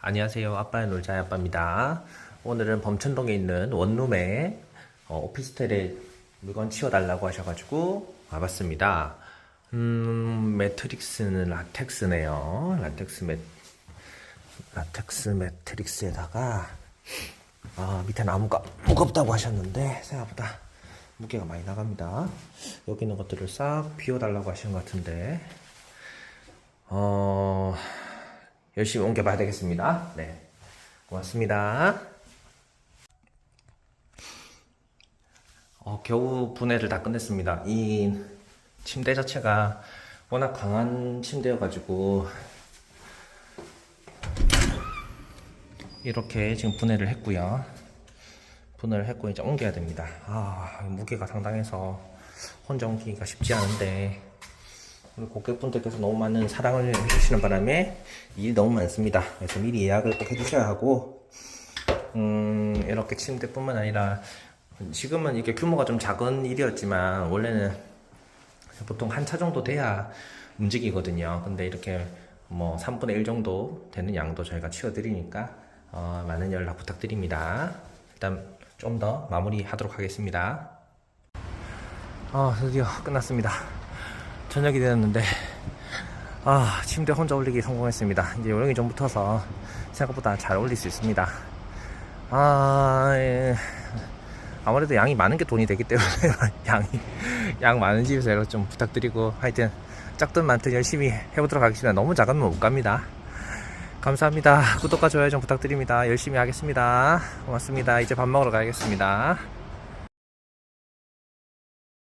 안녕하세요. 아빠의 놀자의 아빠입니다. 오늘은 범천동에 있는 원룸에 어, 오피스텔에 물건 치워달라고 하셔가지고 와봤습니다. 음, 매트릭스는 라텍스네요. 라텍스 매, 라텍스 매트릭스에다가 아, 밑에 나무가 무겁다고 하셨는데 생각보다 무게가 많이 나갑니다. 여기 있는 것들을 싹 비워달라고 하신 것 같은데 어, 열심히 옮겨봐야 되겠습니다. 네. 고맙습니다. 어, 겨우 분해를 다 끝냈습니다. 이 침대 자체가 워낙 강한 침대여가지고 이렇게 지금 분해를 했고요. 분해를 했고 이제 옮겨야 됩니다. 아, 무게가 상당해서 혼자 옮기기가 쉽지 않은데 우리 고객분들께서 너무 많은 사랑을 해주시는 바람에 일이 너무 많습니다. 그래서 미리 예약을 꼭 해주셔야 하고, 음, 이렇게 침대뿐만 아니라, 지금은 이게 규모가 좀 작은 일이었지만, 원래는 보통 한 차 정도 돼야 움직이거든요. 근데 이렇게 뭐 3분의 1 정도 되는 양도 저희가 치워드리니까, 어, 많은 연락 부탁드립니다. 일단 좀 더 마무리 하도록 하겠습니다. 아, 드디어 끝났습니다. 저녁이 되었는데 아 침대 혼자 올리기 성공했습니다. 이제 요령이 좀 붙어서 생각보다 잘 올릴 수 있습니다. 아 예. 아무래도 양이 많은 게 돈이 되기 때문에 양이 양 많은 집에서 좀 부탁드리고 하여튼 작든 많든 열심히 해보도록 하겠습니다. 너무 작으면 못 갑니다. 감사합니다. 구독과 좋아요 좀 부탁드립니다. 열심히 하겠습니다. 고맙습니다. 이제 밥 먹으러 가야겠습니다